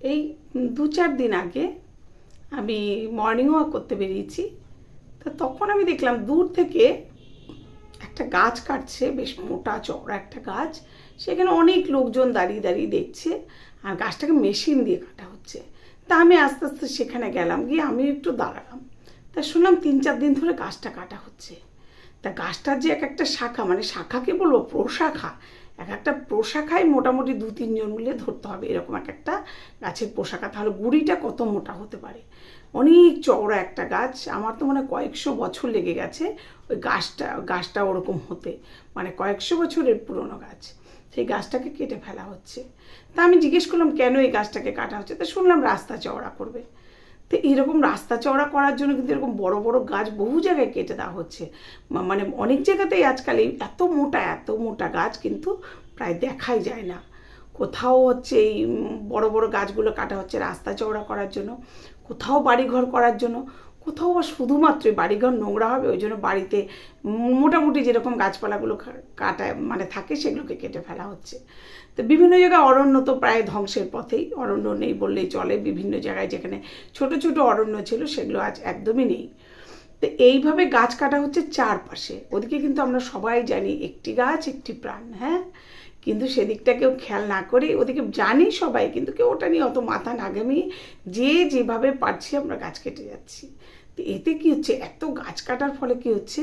এই দু চার দিন আগে আমি মর্নিং ওয়াক করতে বেরিয়েছি। তা তখন আমি দেখলাম দূর থেকে একটা গাছ কাটছে, বেশ মোটা চওড়া একটা গাছ। সেখানে অনেক লোকজন দাঁড়িয়ে দাঁড়িয়ে দেখছে আর গাছটাকে মেশিন দিয়ে কাটা হচ্ছে। তা আমি আস্তে আস্তে সেখানে গেলাম, গিয়ে আমি একটু দাঁড়ালাম। তা শুনলাম তিন চার দিন ধরে গাছটা কাটা হচ্ছে। তা গাছটার যে এক একটা শাখা মানে শাখাকে বলব প্রশাখা, এক একটা প্রশাখায় মোটামুটি দু, তিনজন মিলে ধরতে হবে। এরকম এক একটা গাছের পোশাখা তাহলে গুড়িটা কত মোটা হতে পারে? অনেক চওড়া একটা গাছ। আমার তো মনে কয়েকশো বছর লেগে গেছে ওই গাছটা গাছটা ওরকম হতে। মানে কয়েকশো বছরের পুরনো গাছ। সেই গাছটাকে কেটে ফেলা হচ্ছে। তা আমি জিজ্ঞেস করলাম, কেন এই গাছটাকে কাটা হচ্ছে? তা শুনলাম রাস্তা চওড়া করবে। তো এরকম রাস্তা চওড়া করার জন্য কিন্তু এরকম বড় বড় গাছ বহু জায়গায় কেটে দেওয়া হচ্ছে। মানে অনেক জায়গাতেই আজকাল এই এত মোটা এত মোটা গাছ কিন্তু প্রায় দেখাই যায় না। কোথাও হচ্ছে এই বড় বড় গাছগুলো কাটা হচ্ছে রাস্তা চওড়া করার জন্য, কোথাও বাড়িঘর করার জন্য। কোথাও বা শুধুমাত্রই বাড়িঘর নোংরা হবে, ওই জন্য বাড়িতে মোটামুটি যেরকম গাছপালাগুলো কাটা মানে থাকে সেগুলোকে কেটে ফেলা হচ্ছে। তো বিভিন্ন জায়গায় অরণ্য তো প্রায় ধ্বংসের পথেই, অরণ্য নেই বললেই চলে, বিভিন্ন জায়গায় যেখানে ছোট ছোট অরণ্য ছিল সেগুলো আজ একদমই নেই। তো এইভাবে গাছ কাটা হচ্ছে চারপাশে, ওদিকে কিন্তু আমরা সবাই জানি একটি গাছ, একটি প্রাণ হ্যাঁ? কিন্তু সেদিকটা কেউ খেয়াল না করে, ওদিকে জানি সবাই, কিন্তু কেউ ওটা নিয়ে অত মাথা না যে যেভাবে পারছি আমরা গাছ কেটে যাচ্ছি। এতে কি হচ্ছে? এত গাছ কাটার ফলে কি হচ্ছে?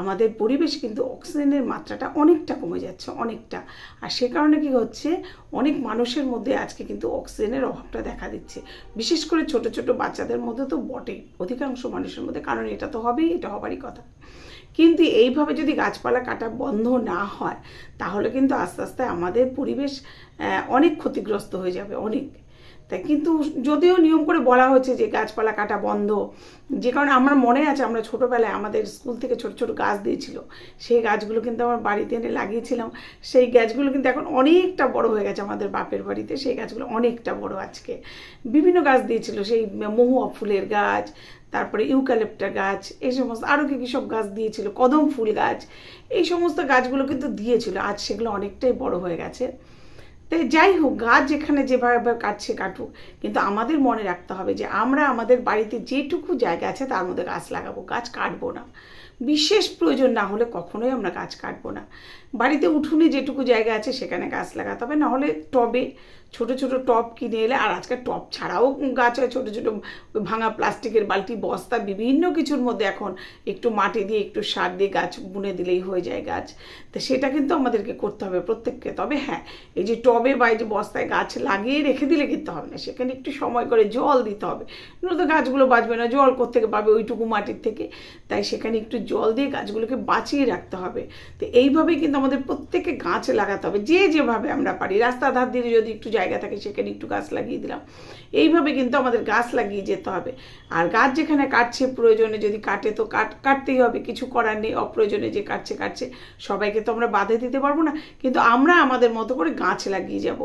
আমাদের পরিবেশ কিন্তু অক্সিজেনের মাত্রাটা অনেকটা কমে যাচ্ছে, অনেকটা। আর সে কারণে কি হচ্ছে? অনেক মানুষের মধ্যে আজকে কিন্তু অক্সিজেনের অভাবটা দেখা দিচ্ছে। বিশেষ করে ছোট ছোট বাচ্চাদের মধ্যে তো বটেই অধিকাংশ মানুষের মধ্যে, কারণ এটা তো হবেই, এটা হবারই কথা। কিন্তু এইভাবে যদি গাছপালা কাটা বন্ধ না হয়, তাহলে কিন্তু আস্তে আস্তে আমাদের পরিবেশ অনেক ক্ষতিগ্রস্ত হয়ে যাবে, অনেক। তাই কিন্তু যদিও নিয়ম করে বলা হচ্ছে যে গাছপালা কাটা বন্ধ, যে কারণে আমার মনে আছে আমরা ছোটোবেলায় আমাদের স্কুল থেকে ছোট ছোট গাছ দিয়েছিল, সেই গাছগুলো কিন্তু আমার বাড়িতে এনে লাগিয়েছিলাম, সেই গাছগুলো কিন্তু এখন অনেকটা বড় হয়ে গেছে আমাদের বাপের বাড়িতে, সেই গাছগুলো অনেকটা বড় আজকে। বিভিন্ন গাছ দিয়েছিল, সেই মহুয়া ফুলের গাছ, তারপরে ইউক্যালিপ্টার গাছ এই সমস্ত আরও কি কী সব গাছ দিয়েছিল, কদম ফুল গাছ, এই সমস্ত গাছগুলো কিন্তু দিয়েছিল, আজ সেগুলো অনেকটাই বড় হয়ে গেছে। তাই যাই হোক, গাছ যেখানে যেভাবে কাটছে কাটুক। কিন্তু আমাদের মনে রাখতে হবে যে, আমরা আমাদের বাড়িতে যেটুকু জায়গা আছে তার মধ্যে গাছ লাগাবো, গাছ কাটবো না। বিশেষ প্রয়োজন না হলে কখনোই আমরা গাছ কাটবো না। বাড়িতে উঠোনে যেটুকু জায়গা আছে সেখানে গাছ লাগাতে হবে নাহলে টবে ছোট ছোট টব কিনে এলে, আর আজকাল টব ছাড়াও গাছ হয়, ছোটো ছোটো ভাঙা প্লাস্টিকের বালতি, বস্তা, বিভিন্ন কিছুর মধ্যে এখন একটু মাটি দিয়ে, একটু সার দিয়ে গাছ বুনে দিলেই হয়ে যায় গাছ। তো সেটা কিন্তু আমাদেরকে করতে হবে প্রত্যেককে। তবে হ্যাঁ এই যে টবে বা এই যে বস্তায় গাছ লাগিয়ে রেখে দিলে কিন্তু হবে না, সেখানে একটু সময় করে জল দিতে হবে। নয়তো গাছগুলো বাঁচবে না, জল কোত্থেকে পাবে ওইটুকু মাটির থেকে। তাই সেখানে একটু জল দিয়ে গাছগুলোকে বাঁচিয়ে রাখতে হবে। তো এইভাবেই কিন্তু আমাদের প্রত্যেকে গাছ লাগাতে হবে। যে যেভাবে আমরা পারি। রাস্তা ধার দিয়ে যদি একটু জায়গা থাকে, সেখানে একটু গাছ লাগিয়ে দিলাম। এইভাবে কিন্তু আমাদের গাছ লাগিয়ে যেতে হবে। আর গাছ যেখানে কাটছে, প্রয়োজনে যদি কাটে, তো কাট, কাটতেই হবে। কিছু করার নেই, অপ্রয়োজনে যে কাটছে কাটছে। সবাইকে তো আমরা বাধা দিতে পারব না। কিন্তু আমরা আমাদের মতো করে গাছ লাগিয়ে যাব।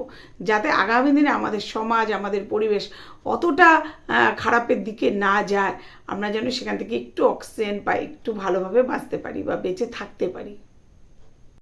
যাতে আগামী দিনে আমাদের সমাজ, আমাদের পরিবেশ অতটা খারাপের দিকে না যায়। আমরা যেন সেখান থেকে একটু অক্সিজেন পাই একটু ভালোভাবে বাঁচতে পারি বা বেঁচে থাকতে পারি।